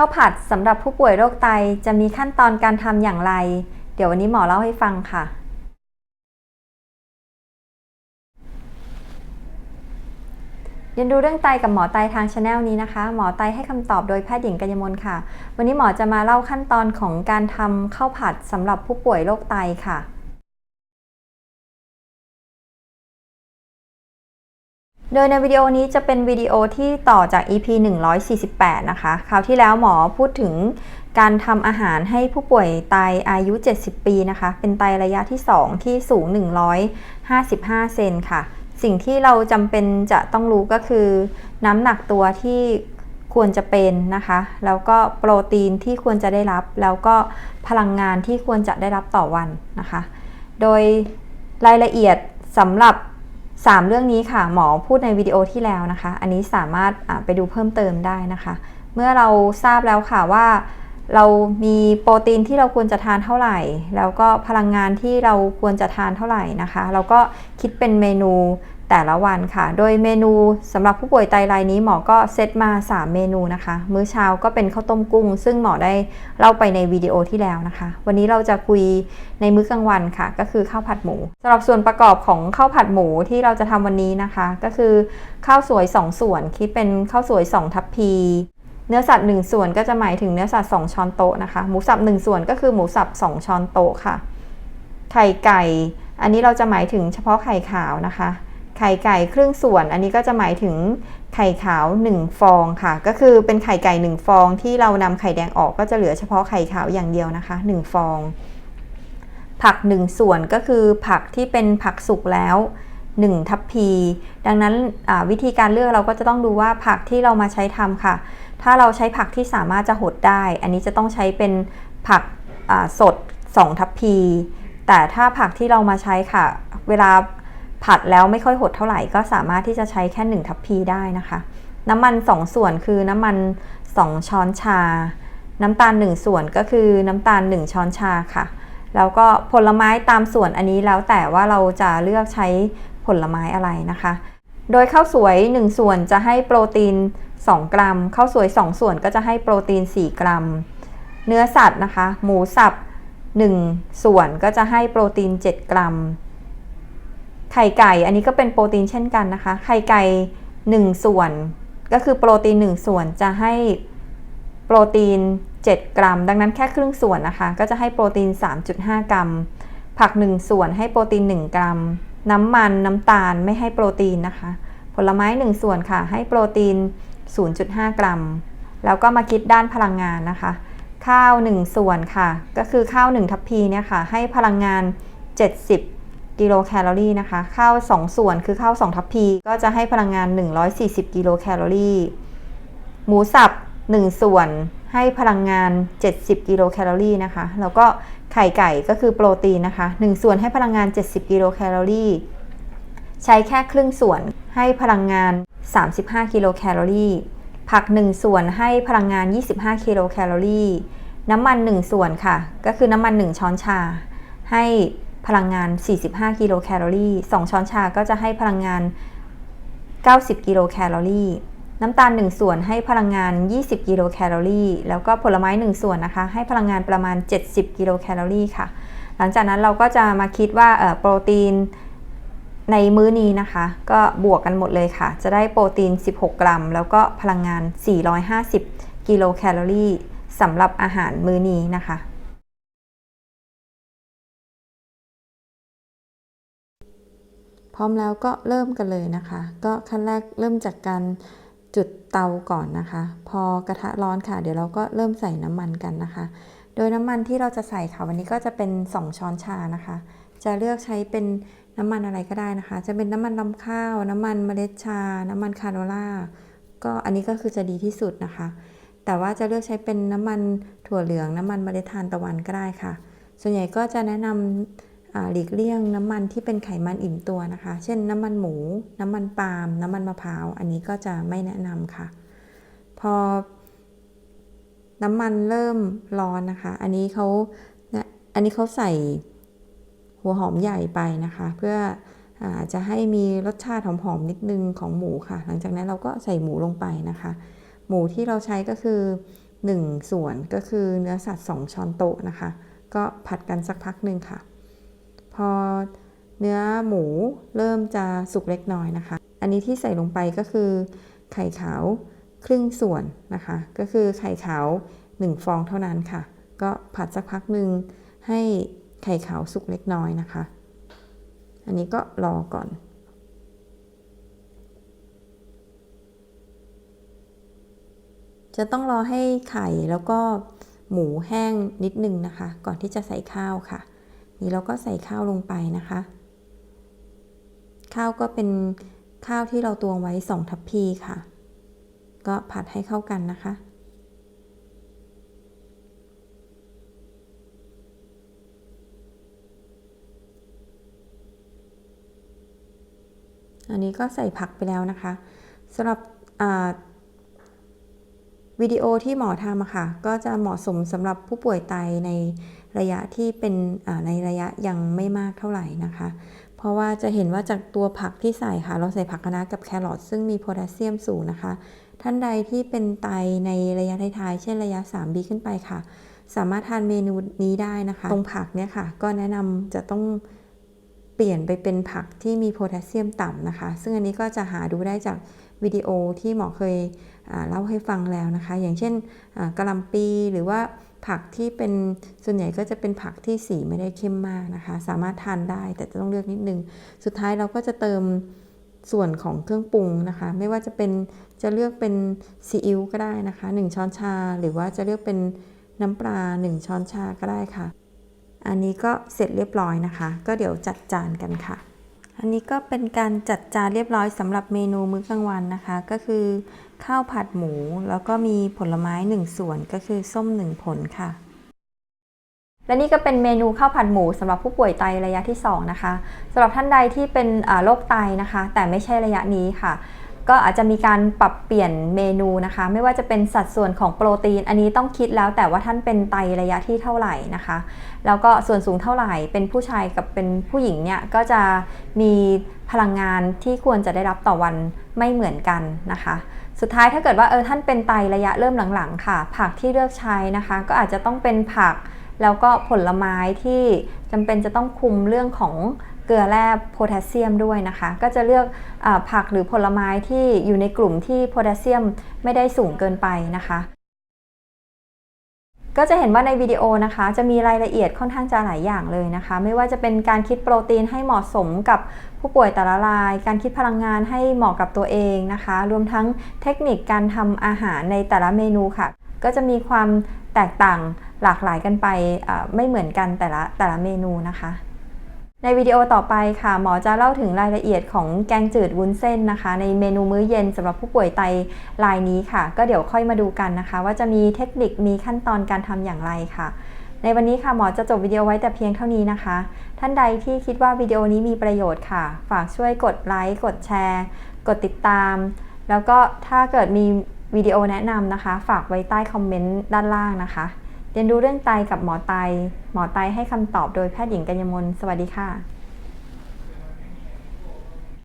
ข้าวผัดสำหรับผู้ป่วยโรคไตจะมีขั้นตอนการทำอย่างไร เดี๋ยววันนี้หมอเล่าให้ฟังค่ะ เรียนรู้เรื่องไตกับหมอไตทางช anel นี้นะคะ หมอไตให้คำตอบโดยแพทย์หญิงกัญญมลค่ะ วันนี้หมอจะมาเล่าขั้นตอนของการทำข้าวผัดสำหรับผู้ป่วยโรคไตค่ะ โดยในวิดีโอนี้จะเป็นวิดีโอที่ต่อจาก EP 148 นะคะ คราวที่แล้วหมอพูดถึงการทำอาหารให้ผู้ป่วยไตอายุ 70 ปีนะคะ เป็นไตระยะที่ 2 ที่สูง 155 เซนค่ะ สิ่งที่เราจำเป็นจะต้องรู้ก็คือ น้ำหนักตัวที่ควรจะเป็นนะคะ แล้วก็โปรตีนที่ควรจะได้รับ แล้วก็พลังงานที่ควรจะได้รับต่อวันนะคะ โดยรายละเอียดสำหรับ 3 เรื่องนี้ค่ะ หมอพูดในวิดีโอที่แล้วนะคะ อันนี้สามารถไปดูเพิ่มเติมได้นะคะ เมื่อเราทราบแล้วค่ะว่า เรามีโปรตีนที่เราควรจะทานเท่าไหร่ แล้วก็พลังงานที่เราควรจะทานเท่าไหร่นะคะ เราก็คิดเป็นเมนู แต่ละวันค่ะ โดยเมนูสำหรับผู้ป่วยไตรายนี้หมอก็เซตมา 3 เมนูนะคะ มื้อเช้าก็เป็นข้าวต้มกุ้ง ซึ่งหมอได้เล่าไปในวิดีโอที่แล้วนะคะ วันนี้เราจะคุยในมื้อกลางวันค่ะ ก็คือข้าวผัดหมูสำหรับส่วนประกอบของข้าวผัดหมูที่เราจะทำวันนี้นะคะ ก็คือข้าวสวย 2 ส่วนคิดเป็นข้าวสวย 2 ทัพพีเนื้อสัตว์ 1 ส่วนก็จะหมายถึงเนื้อสัตว์ 2 ช้อนโต๊ะนะคะ หมูสับ 1 ส่วนก็คือหมูสับ 2 ช้อนโต๊ะค่ะ ไข่ไก่ อันนี้เราจะหมายถึงเฉพาะไข่ขาวนะคะ ไข่ไก่ครึ่งส่วน อันนี้ก็จะหมายถึงไข่ขาว 1 ฟองค่ะ ก็คือเป็นไข่ไก่ 1 ฟองที่เรานำไข่แดงออกก็จะเหลือเฉพาะไข่ขาวอย่างเดียวนะคะ 1 ฟอง ผัก 1 ส่วนก็คือผักที่เป็นผักสุกแล้ว1ทัพพี ดังนั้นวิธีการเลือกเราก็จะต้องดูว่าผักที่เรามาใช้ทำค่ะ ถ้าเราใช้ผักที่สามารถจะหดได้ อันนี้จะต้องใช้เป็นผักสด 2 ทัพพี แต่ถ้าผักที่เรามาใช้ค่ะ เวลา ผัดแล้วไม่ค่อยหดเท่าไหร่ก็สามารถที่จะใช้แค่1ทัพพีได้นะคะ น้ำมัน 2 ส่วนคือน้ำมัน 2 ช้อนชา น้ำตาล 1 ส่วนก็คือน้ำตาล 1 ช้อนชาค่ะ แล้วก็ผลไม้ตามส่วนอันนี้แล้วแต่ว่าเราจะเลือกใช้ผลไม้อะไรนะคะ โดยข้าวสวย 1 ส่วนจะให้โปรตีน 2 กรัม ข้าวสวย 2 ส่วนก็จะให้โปรตีน 4 กรัม เนื้อสัตว์นะคะ หมูสับ 1 ส่วนก็จะให้โปรตีน 7 กรัม ไข่ไก่อันนี้ก็เป็นโปรตีนเช่นกันนะคะ ไข่ไก่ 1 ส่วน ก็คือโปรตีน 1 ส่วนจะให้โปรตีน 7 กรัม ดังนั้นแค่ครึ่งส่วนนะคะ ก็จะให้โปรตีน 3.5 กรัม ผัก 1 ส่วนให้โปรตีน 1 กรัม น้ำมันน้ำตาลไม่ให้โปรตีนนะคะ ผลไม้ 1 ส่วนค่ะ ให้โปรตีน 0.5 กรัม แล้วก็มาคิดด้านพลังงานนะคะ ข้าว 1 ส่วนค่ะ ก็คือข้าว 1 ทัพพีเนี่ยค่ะ ให้พลังงาน 70 กิโลแคลอรี่นะคะ ข้าว 2 ส่วนคือข้าว 2 ทัพพี ก็จะให้พลังงาน 140 กิโลแคลอรี่ หมูสับ 1 ส่วนให้พลังงาน 70 กิโลแคลอรี่นะคะ แล้วก็ไข่ไก่ก็คือโปรตีนนะคะ 1 ส่วนให้พลังงาน 70 กิโลแคลอรี่ ใช้แค่ครึ่งส่วนให้พลังงาน 35 กิโลแคลอรี่ ผัก 1 ส่วนให้พลังงาน 25 กิโลแคลอรี่ น้ำมัน 1 ส่วนค่ะ ก็คือน้ำมัน 1 ช้อนชา ให้ พลังงาน 45 กิโลแคลอรี่ 2 ช้อนชาก็จะให้พลังงาน 90 กิโลแคลอรี่ น้ำตาล 1 ส่วนให้พลังงาน 20 กิโลแคลอรี่ แล้วก็ผลไม้ 1 ส่วนนะคะ ให้พลังงานประมาณ 70 กิโลแคลอรี่ค่ะ หลังจากนั้นเราก็จะมาคิดว่าโปรตีนในมื้อนี้นะคะ ก็บวกกันหมดเลยค่ะ จะได้โปรตีน 16 กรัม แล้วก็พลังงาน 450 กิโลแคลอรี่สำหรับอาหารมื้อนี้นะคะ ร้อมแล้วก็เริ่มกันเลยนะคะ ก็ขั้นแรกเริ่มจากการจุดเตาก่อนนะคะ พอกระทะร้อนค่ะ เดี๋ยวเราก็เริ่มใส่น้ำมันกันนะคะ โดยน้ำมันที่เราจะใส่ค่ะวันนี้ก็จะเป็น 2 ช้อนชานะคะ จะเลือกใช้เป็นน้ำมันอะไรก็ได้นะคะ จะเป็นน้ำมันลำข้าว น้ำมันเมล็ดชา น้ำมันคาโนล่าก็อันนี้ก็คือจะดีที่สุดนะคะ แต่ว่าจะเลือกใช้เป็นน้ำมันถั่วเหลือง น้ำมันเมล็ดทานตะวันก็ได้ค่ะ ส่วนใหญ่ก็จะแนะนำ หลีกเลี่ยงน้ำมันที่เป็นไขมันอิ่มตัวนะคะ เช่นน้ำมันหมู น้ำมันปาล์ม น้ำมันมะพร้าว อันนี้ก็จะไม่แนะนำค่ะ พอ น้ำมันเริ่มร้อนนะคะ อันนี้เขาอันนี้เขาใส่หัวหอมใหญ่ไปนะคะ เพื่ออจะให้มีรสชาติหอมๆนิดนึงของหมูค่ะ หลังจากนั้นเราก็ใส่หมูลงไปนะคะ หมูที่เราใช้ก็คือ 1 ส่วนก็คือเนื้อสัตว์ 2 ช้อนโต๊ะนะคะ ก็ผัดกันสักพักหนึ่งค่ะ พอเนื้อหมูเริ่มจะสุกเล็กน้อยนะคะ อันนี้ที่ใส่ลงไปก็คือไข่ขาวครึ่งส่วนนะคะ ก็คือไข่ขาว 1 ฟองเท่านั้นค่ะ ก็ผัดสักพักหนึ่งให้ไข่ขาวสุกเล็กน้อยนะคะ อันนี้ก็รอก่อน จะต้องรอให้ไข่แล้วก็หมูแห้งนิดนึงนะคะ ก่อนที่จะใส่ข้าวค่ะ นี่เราก็ใส่ข้าวลงไปนะคะ ข้าวก็เป็นข้าวที่เราตวงไว้2ทัพพีค่ะ ก็ผัดให้เข้ากันนะคะ อันนี้ก็ใส่ผักไปแล้วนะคะสำหรับ วิดีโอที่หมอทำอะค่ะ ก็จะเหมาะสมสำหรับผู้ป่วยไตในระยะที่เป็นในระยะยังไม่มากเท่าไหร่นะคะ เพราะว่าจะเห็นว่าจากตัวผักที่ใส่ค่ะ เราใส่ผักคะน้ากับแครอทซึ่งมีโพแทสเซียมสูงนะคะ ท่านใดที่เป็นไตในระยะท้ายๆเช่นระยะ 3B ขึ้นไปค่ะ สามารถทานเมนูนี้ได้นะคะ ตรงผักเนี่ยค่ะ ก็แนะนำจะต้องเปลี่ยนไปเป็นผักที่มีโพแทสเซียมต่ำนะคะ ซึ่งอันนี้ก็จะหาดูได้จากวิดีโอที่หมอเคย เล่าให้ฟังแล้วนะคะ อย่างเช่นกระลำปีหรือว่าผักที่เป็นส่วนใหญ่ก็จะเป็นผักที่สีไม่ได้เข้มมากนะคะ สามารถทานได้แต่จะต้องเลือกนิดนึง สุดท้ายเราก็จะเติมส่วนของเครื่องปรุงนะคะ ไม่ว่าจะเป็นจะเลือกเป็นซีอิ๊วก็ได้นะคะ 1 ช้อนชา หรือว่าจะเลือกเป็นน้ำปลา 1 ช้อนชาก็ได้ค่ะ อันนี้ก็เสร็จเรียบร้อยนะคะ ก็เดี๋ยวจัดจานกันค่ะ อันนี้ก็เป็นการจัดจานเรียบร้อยสำหรับเมนูมื้อกลางวันนะคะ ก็คือ ข้าวผัดหมู แล้วก็มีผลไม้หนึ่งส่วนก็คือส้มหนึ่งผลค่ะ และนี่ก็เป็นเมนูข้าวผัดหมูสำหรับผู้ป่วยไตระยะที่ 2 นะคะสำหรับท่านใดที่เป็นโรคไตนะคะ แต่ไม่ใช่ระยะนี้ค่ะ ก็อาจจะมีการปรับเปลี่ยนเมนูนะคะ ไม่ว่าจะเป็นสัดส่วนของโปรตีน อันนี้ต้องคิดแล้วแต่ว่าท่านเป็นไตระยะที่เท่าไหร่นะคะ แล้วก็ส่วนสูงเท่าไหร่ เป็นผู้ชายกับเป็นผู้หญิงเนี่ยก็จะมีพลังงานที่ควรจะได้รับต่อวันไม่เหมือนกันนะคะ สุดท้ายถ้าเกิดว่าเออท่านเป็นไตระยะเริ่มหลังๆ ค่ะ ผักที่เลือกใช้นะคะ ก็อาจจะต้องเป็นผักแล้วก็ผลไม้ที่จำเป็นจะต้องคุมเรื่องของ เกลือแร่โพแทสเซียมด้วยนะคะ ก็จะเลือกอผักหรือผลไม้ที่อยู่ในกลุ่มที่โพแทสเซียมไม่ได้สูงเกินไปนะคะ ก็จะเห็นว่าในวิดีโอนะคะ จะมีรายละเอียดค่อนข้างจะหลายอย่างเลยนะคะ ไม่ว่าจะเป็นการคิดโปรตีนให้เหมาะสมกับผู้ป่วยแต่ละราย การคิดพลังงานให้เหมาะกับตัวเองนะคะ รวมทั้งเทคนิคการทำอาหารในแต่ละเมนูค่ะ ก็จะมีความแตกต่างหลากหลายกันไปไม่เหมือนกันแต่ละแต่ละเมนูนะคะ ในวิดีโอต่อไปค่ะ หมอจะเล่าถึงรายละเอียดของแกงจืดวุ้นเส้นนะคะ ในเมนูมื้อเย็นสำหรับผู้ป่วยไตรายนี้ค่ะ ก็เดี๋ยวค่อยมาดูกันนะคะ ว่าจะมีเทคนิคมีขั้นตอนการทำอย่างไรค่ะ ในวันนี้ค่ะหมอจะจบวิดีโอไว้แต่เพียงเท่านี้นะคะ ท่านใดที่คิดว่าวิดีโอนี้มีประโยชน์ค่ะ ฝากช่วยกดไลค์กดแชร์ กดติดตาม แล้วก็ถ้าเกิดมีวิดีโอแนะนำนะคะ ฝากไว้ใต้คอมเมนต์ด้านล่างนะคะ เรียนรู้เรื่องไตกับหมอไต หมอไตให้คำตอบโดยแพทย์หญิงกัญญมลสวัสดีค่ะ